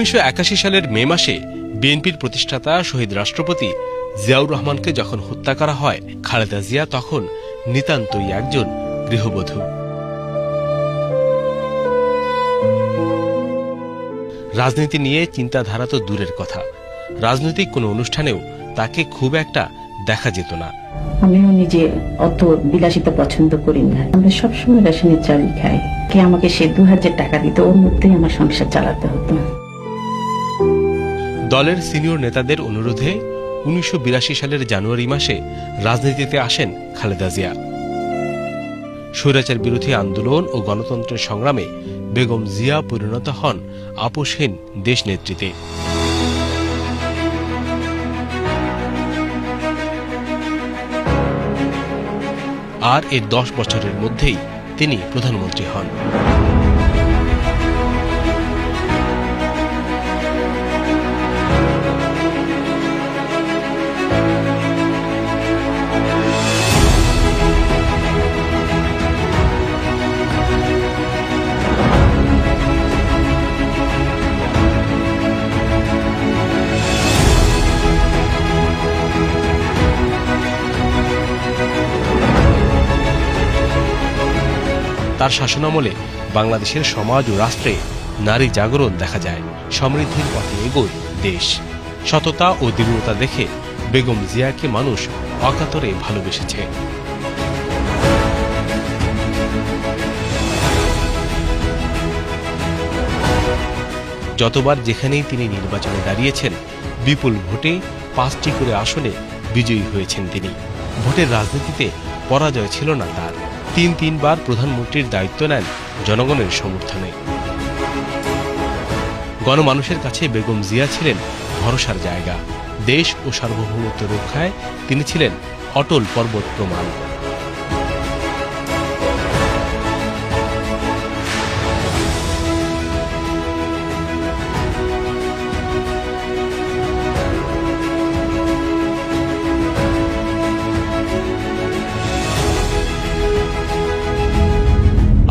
উনিশশো একাশি সালের মে মাসে বিএনপির প্রতিষ্ঠাতা শহীদ রাষ্ট্রপতি জিয়াউর রহমানকে যখন হত্যা করা হয়, খালেদা জিয়া তখন নিতান্তই একজন গৃহবধূ। রাজনীতি নিয়ে চিন্তাধারা তো দূরের কথা। রাজনৈতিক কোনো অনুষ্ঠানেও তাকে খুব একটা দেখা যেত না। আমিও নিজে অত বিলাসিতা পছন্দ করি না। আমরা সবসময় রেশনের চাল খাই। কে আমাকে সে দু হাজার টাকা দিত, ওর মধ্যেই আমার সংসার চালাতে হতো। দলের সিনিয়র নেতাদের অনুরোধে উনিশশো বিরাশি সালের জানুয়ারি মাসে রাজনীতিতে আসেন খালেদা জিয়া। স্বৈরাচার বিরোধী আন্দোলন ও গণতন্ত্রের সংগ্রামে বেগম জিয়া পরিণত হন আপোষহীন দেশ নেতৃত্বে। আর এর দশ বছরের মধ্যেই তিনি প্রধানমন্ত্রী হন। তার শাসনামলে বাংলাদেশের সমাজ ও রাষ্ট্রে নারী জাগরণ দেখা যায়। সমৃদ্ধির পথে এগোয় দেশ। সততা ও দৃঢ়তা দেখে বেগম জিয়াকে মানুষ অকাতরে ভালোবেসেছে। যতবার যেখানেই তিনি নির্বাচনে দাঁড়িয়েছেন, বিপুল ভোটে পাঁচটি করে আসনে বিজয়ী হয়েছেন তিনি। ভোটের রাজনীতিতে পরাজয় ছিল না তার। তিন তিনবার প্রধানমন্ত্রীর দায়িত্ব নেন জনগণের সমর্থনে। গণমানুষের কাছে বেগম জিয়া ছিলেন ভরসার জায়গা। দেশ ও সার্বভৌমত্ব রক্ষায় তিনি ছিলেন অটল পর্বত প্রমাণ।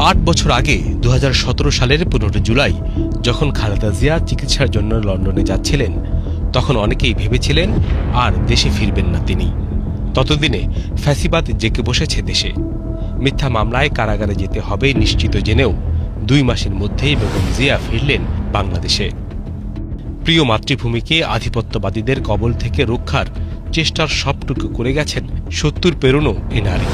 আট বছর আগে দু হাজার সতেরো সালের পনেরো জুলাই, যখন খালেদা জিয়া চিকিৎসার জন্য লন্ডনে যাচ্ছিলেন, তখন অনেকেই ভেবেছিলেন আর দেশে ফিরবেন না তিনি। ততদিনে ফ্যাসিবাদ জেকে বসেছে দেশে। মিথ্যা মামলায় কারাগারে যেতে হবে নিশ্চিত জেনেও দুই মাসের মধ্যেই বেগম জিয়া ফিরলেন বাংলাদেশে। প্রিয় মাতৃভূমিকে আধিপত্যবাদীদের কবল থেকে রক্ষার চেষ্টার সবটুকু করে গেছেন সত্তর পেরোনো এ নারী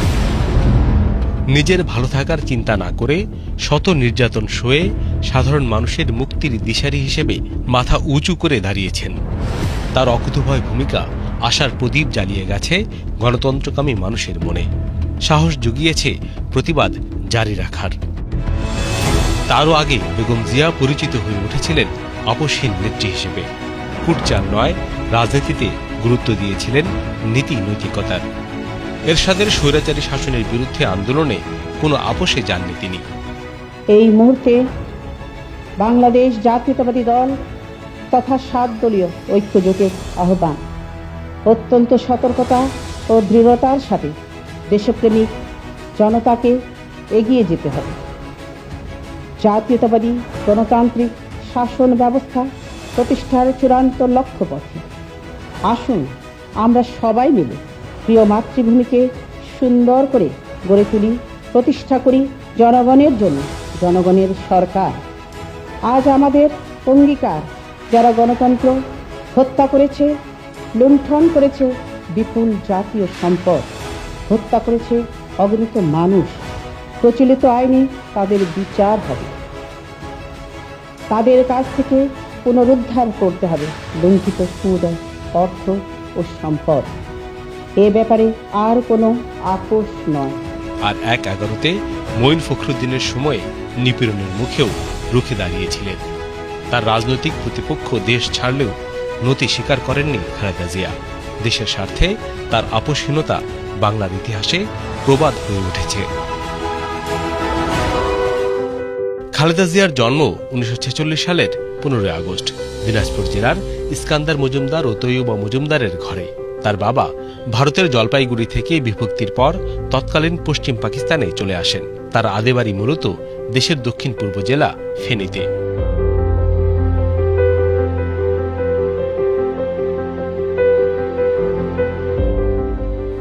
নিজের ভালো থাকার চিন্তা না করে শত নির্যাতন সয়ে সাধারণ মানুষের মুক্তির দিশারি হিসেবে মাথা উঁচু করে দাঁড়িয়েছেন। তার অকুতভয় ভূমিকা আশার প্রদীপ জ্বালিয়ে গেছে গণতন্ত্রকামী মানুষের মনে। সাহস জুগিয়েছে প্রতিবাদ জারি রাখার। তারও আগে বেগম জিয়া পরিচিত হয়ে উঠেছিলেন আপসহীন নেত্রী হিসেবে। কুটচাল নয়, রাজনীতিতে গুরুত্ব দিয়েছিলেন নীতি নৈতিকতার এরশাদের স্বৈরাচারী শাসনের বিরুদ্ধে আন্দোলনে কোনো আপোষে যাননি তিনি। এই মুহূর্তে বাংলাদেশ জাতীয়তাবাদী দল তথা সাত দলীয় ঐক্যজোটের আহ্বান। অত্যন্ত সতর্কতা ও দৃঢ়তার সাথে দেশপ্রেমিক জনতাকে এগিয়ে যেতে হবে। জাতীয়তাবাদী গণতান্ত্রিক শাসন ব্যবস্থা প্রতিষ্ঠার চূড়ান্ত লক্ষ্যপথে। আসুন আমরা সবাই মিলে প্রিয় মাতৃভূমিকে সুন্দর করে গড়ে তুলি, প্রতিষ্ঠা করি জনগণের জন্য, জনগণের সরকার। আজ আমাদের অঙ্গীকার, যারা গণতন্ত্র হত্যা করেছে, লুণ্ঠন করেছে, বিপুল জাতীয় সম্পদ হত্যা করেছে অগণিত মানুষ, প্রচলিত আইনে তাদের বিচার হবে। তাদের কাছ থেকে পুনরুদ্ধার করতে হবে লুণ্ঠিত সমুদায় অর্থ ও সম্পদ। এ ব্যাপারে আর কোনো আপোষ নয়। আর এক এগারোতে মঈন ফখরুদ্দিনের সময়ে নিপীড়নের মুখেও রুখে দাঁড়িয়েছিলেন। তার রাজনৈতিক প্রতিপক্ষ দেশ ছাড়লেও নতি স্বীকার করেননি খালেদা জিয়া। দেশের স্বার্থে তার আপোষহীনতা বাংলার ইতিহাসে প্রবাদ হয়ে উঠেছে। খালেদা জিয়ার জন্ম উনিশশো ছেচল্লিশ সালের পনেরোই আগস্ট। দিনাজপুর জেলার ইস্কান্দার মজুমদার ও তৈয়বা মজুমদারের ঘরে। তার বাবা ভারতের জলপাইগুড়ি থেকে বিভক্তির পর তৎকালীন পশ্চিম পাকিস্তানে চলে আসেন। তার আদেবাড়ি মূলত দেশের দক্ষিণ পূর্ব জেলা ফেনীতে।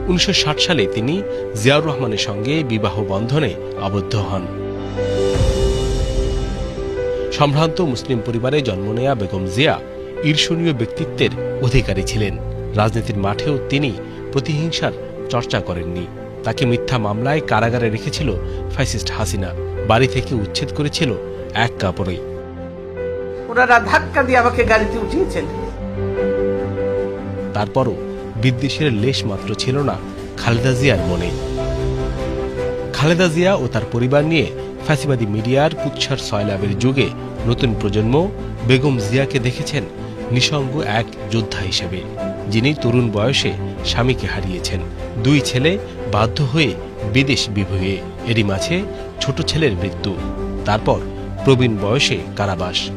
উনিশশো ষাট সালে তিনি জিয়াউর রহমানের সঙ্গে বিবাহ বন্ধনে আবদ্ধ হন। সম্ভ্রান্ত মুসলিম পরিবারে জন্ম নেয়া বেগম জিয়া ঈর্ষণীয় ব্যক্তিত্বের অধিকারী ছিলেন। রাজনীতির মাঠেও তিনি প্রতিহিংসার চর্চা করেননি। তাকে মিথ্যা মামলায় কারাগারে রেখেছিল ফ্যাসিস্ট হাসিনা। বাড়ি থেকে উচ্ছেদ করেছিল এক কাপড়ে। ওনারা ধাক্কা দিয়ে আমাকে গাড়িতে উঠিয়েছেন। তারপরও বিদ্বেষের লেশ মাত্র ছিল না খালেদা জিয়ার মনে। খালেদা জিয়া ও তার পরিবার নিয়ে ফ্যাসিবাদী মিডিয়ার কুচ্ছার সয়লাভের যুগে নতুন প্রজন্ম বেগম জিয়াকে দেখেছেন নিঃসঙ্গ এক যোদ্ধা হিসেবে। যিনি তরুণ বয়সে স্বামীকে হারিয়েছেন। দুই ছেলে বাধ্য হয়ে বিদেশ বিভয়ে এরই মাঝে ছোট ছেলের মৃত্যু। তারপর প্রবীণ বয়সে কারাবাস।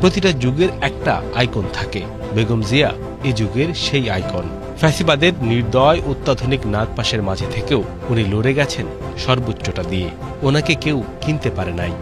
প্রতিটা যুগের একটা আইকন থাকে। বেগম জিয়া এই যুগের সেই আইকন। ফ্যাসিবাদের নির্দয় অত্যাধুনিক নাগপাশের মাঝে থেকেও উনি লড়ে গেছেন সর্বোচ্চটা দিয়ে। ওনাকে কেউ কিনতে পারে নাই।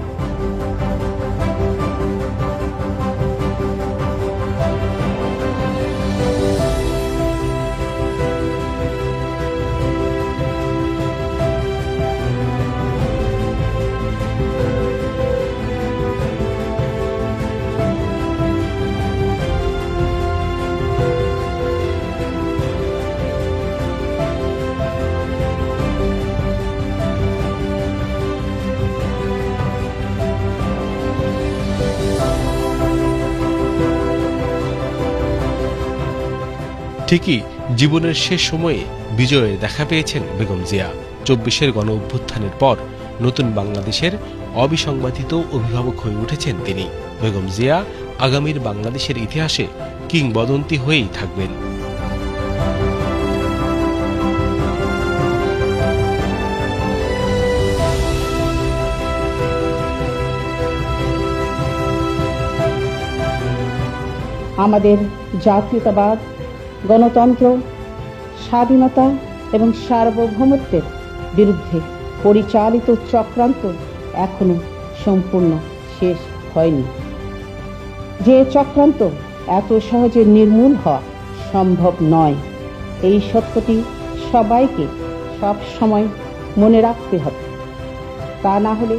ঠিকই জীবনের শেষ সময়ে বিজয়ের দেখা পেয়েছেন বেগম জিয়া। চব্বিশের গণ অভ্যুত্থানের পর নতুন বাংলাদেশের অবিসংবাদিত অভিভাবক হয়ে উঠেছেন তিনি। বেগম জিয়া আগামীর বাংলাদেশের ইতিহাসে কিংবদন্তি হয়েই থাকবেন। আমাদের জাতীয়তাবাদ গণতন্ত্র, স্বাধীনতা এবং সার্বভৌমত্বের বিরুদ্ধে পরিচালিত চক্রান্ত এখনও সম্পূর্ণ শেষ হয়নি। যে চক্রান্ত এত সহজে নির্মূল হওয়া সম্ভব নয়, এই সত্যটি সবাইকে সব সময় মনে রাখতে হবে। তা না হলে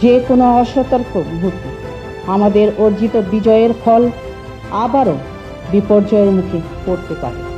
যে কোনো অসতর্ক মুহূর্তে আমাদের অর্জিত বিজয়ের ফল আবারও বিপর্যয়ের মুখে পড়তে পারে।